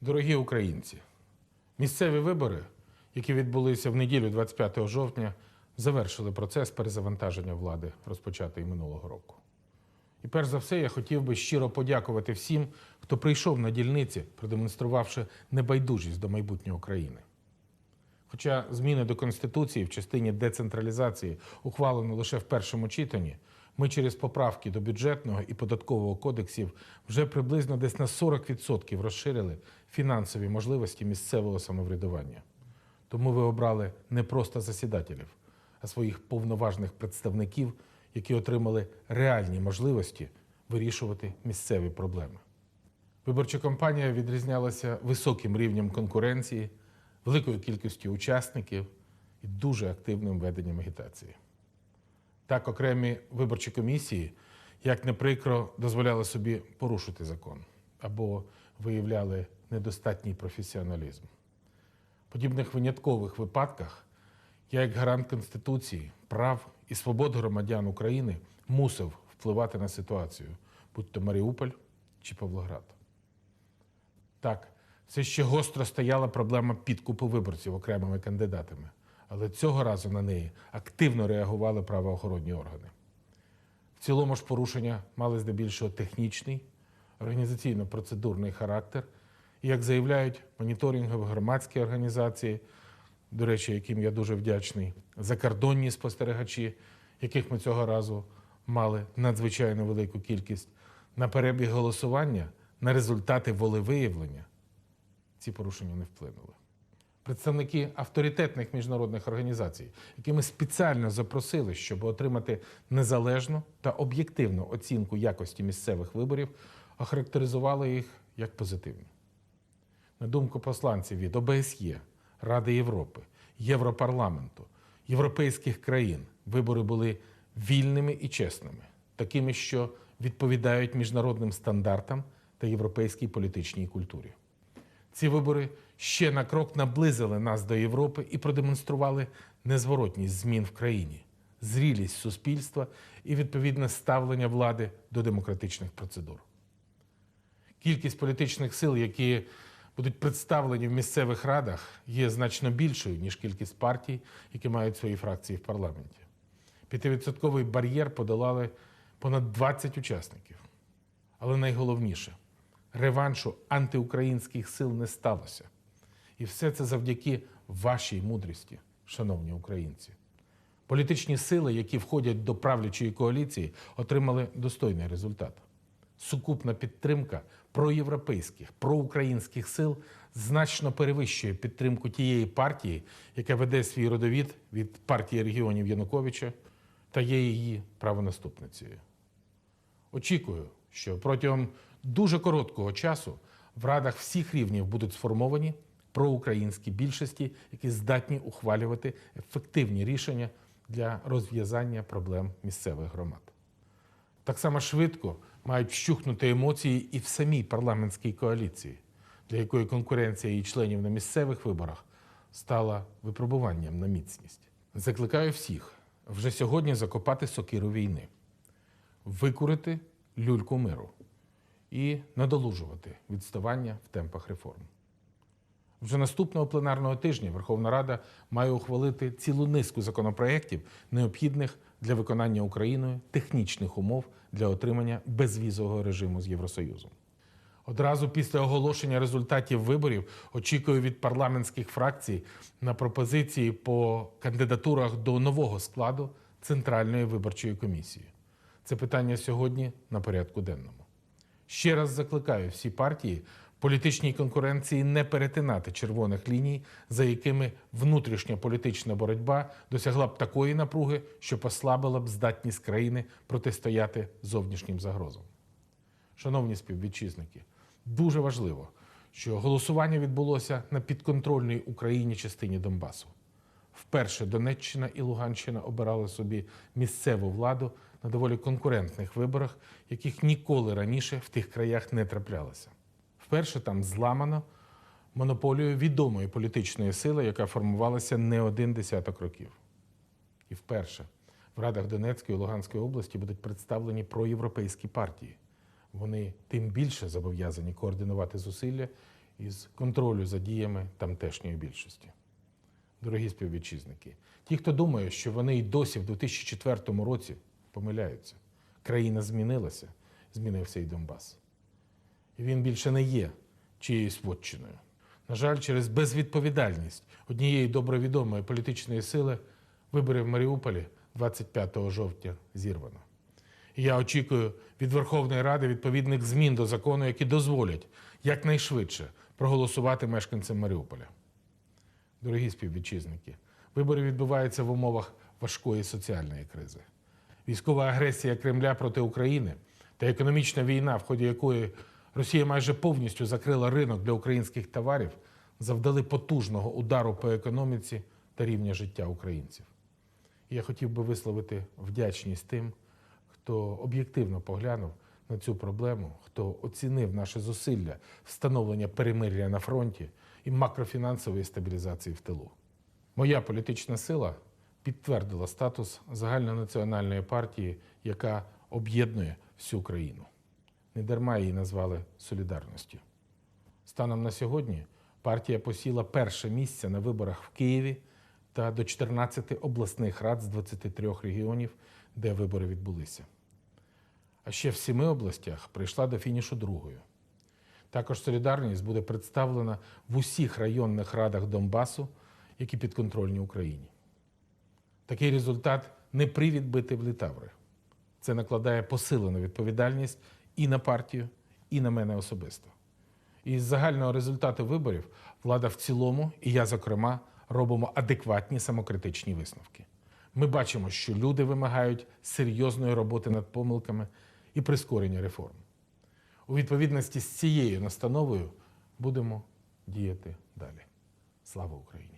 Дорогі українці, місцеві вибори, які відбулися в неділю 25 жовтня, завершили процес перезавантаження влади, розпочатий минулого року. І перш за все, я хотів би щиро подякувати всім, хто прийшов на дільниці, продемонструвавши небайдужість до майбутнього країни. Хоча зміни до Конституції в частині децентралізації ухвалено лише в першому читанні, ми через поправки до бюджетного і податкового кодексів вже приблизно десь на 40% розширили фінансові можливості місцевого самоврядування. Тому ви обрали не просто засідателів, а своїх повноважних представників, які отримали реальні можливості вирішувати місцеві проблеми. Виборча кампанія відрізнялася високим рівнем конкуренції, великою кількістю учасників і дуже активним веденням агітації. Так, окремі виборчі комісії, як не прикро, дозволяли собі порушити закон або виявляли недостатній професіоналізм. В подібних виняткових випадках я, як гарант Конституції, прав і свобод громадян України, мусив впливати на ситуацію, будь то Маріуполь чи Павлоград. Так, все ще гостро стояла проблема підкупу виборців окремими кандидатами, але цього разу на неї активно реагували правоохоронні органи. В цілому ж порушення мали здебільшого технічний, організаційно-процедурний характер, і, як заявляють моніторингові громадські організації, до речі, яким я дуже вдячний, закордонні спостерігачі, яких ми цього разу мали надзвичайно велику кількість, на перебіг голосування, на результати волевиявлення ці порушення не вплинули. Представники авторитетних міжнародних організацій, які ми спеціально запросили, щоб отримати незалежну та об'єктивну оцінку якості місцевих виборів, охарактеризували їх як позитивні. На думку посланців від ОБСЄ, Ради Європи, Європарламенту, європейських країн, вибори були вільними і чесними, такими, що відповідають міжнародним стандартам та європейській політичній культурі. Ці вибори ще на крок наблизили нас до Європи і продемонстрували незворотність змін в країні, зрілість суспільства і відповідне ставлення влади до демократичних процедур. Кількість політичних сил, які будуть представлені в місцевих радах, є значно більшою, ніж кількість партій, які мають свої фракції в парламенті. П'ятивідсотковий бар'єр подолали понад 20 учасників. Але найголовніше реваншу антиукраїнських сил не сталося. І все це завдяки вашій мудрості, шановні українці. Політичні сили, які входять до правлячої коаліції, отримали достойний результат. Сукупна підтримка проєвропейських, проукраїнських сил значно перевищує підтримку тієї партії, яка веде свій родовід від партії регіонів Януковича та є її правонаступницею. Очікую, що протягом дуже короткого часу в радах всіх рівнів будуть сформовані проукраїнські більшості, які здатні ухвалювати ефективні рішення для розв'язання проблем місцевих громад. Так само швидко мають вщухнути емоції і в самій парламентській коаліції, для якої конкуренція її членів на місцевих виборах стала випробуванням на міцність. Закликаю всіх вже сьогодні закопати сокиру війни, викурити люльку миру і надолужувати відставання в темпах реформ. Вже наступного пленарного тижня Верховна Рада має ухвалити цілу низку законопроєктів, необхідних для виконання Україною технічних умов для отримання безвізового режиму з Євросоюзом. Одразу після оголошення результатів виборів очікую від парламентських фракцій на пропозиції по кандидатурах до нового складу Центральної виборчої комісії. Це питання сьогодні на порядку денному. Ще раз закликаю всі партії політичній конкуренції не перетинати червоних ліній, за якими внутрішня політична боротьба досягла б такої напруги, що послабила б здатність країни протистояти зовнішнім загрозам. Шановні співвітчизники, дуже важливо, що голосування відбулося на підконтрольній Україні частині Донбасу. Вперше Донеччина і Луганщина обирали собі місцеву владу на доволі конкурентних виборах, яких ніколи раніше в тих краях не траплялося. Вперше там зламано монополію відомої політичної сили, яка формувалася не один десяток років. І вперше в радах Донецької і Луганської області будуть представлені проєвропейські партії. Вони тим більше зобов'язані координувати зусилля із контролю за діями тамтешньої більшості. Дорогі співвітчизники, ті, хто думає, що вони й досі в 2004 році помиляються. Країна змінилася, змінився і Донбас. І він більше не є чиєюсь вотчиною. На жаль, через безвідповідальність однієї добре відомої політичної сили вибори в Маріуполі 25 жовтня зірвано. І я очікую від Верховної Ради відповідних змін до закону, які дозволять якнайшвидше проголосувати мешканцям Маріуполя. Дорогі співвітчизники, вибори відбуваються в умовах важкої соціальної кризи. Військова агресія Кремля проти України та економічна війна, в ході якої Росія майже повністю закрила ринок для українських товарів, завдали потужного удару по економіці та рівня життя українців. Я хотів би висловити вдячність тим, хто об'єктивно поглянув на цю проблему, хто оцінив наше зусилля встановлення перемир'я на фронті і макрофінансової стабілізації в тилу. Моя політична сила підтвердила статус загальнонаціональної партії, яка об'єднує всю країну. Недарма її назвали солідарністю. Станом на сьогодні партія посіла перше місце на виборах в Києві та до 14 обласних рад з 23 регіонів, де вибори відбулися. А ще в семи областях прийшла до фінішу другою. Також солідарність буде представлена в усіх районних радах Донбасу, які підконтрольні Україні. Такий результат не привід бити в літаври. Це накладає посилену відповідальність і на партію, і на мене особисто. І з загального результату виборів влада в цілому, і я, зокрема, робимо адекватні самокритичні висновки. Ми бачимо, що люди вимагають серйозної роботи над помилками і прискорення реформ. У відповідності з цією настановою будемо діяти далі. Слава Україні!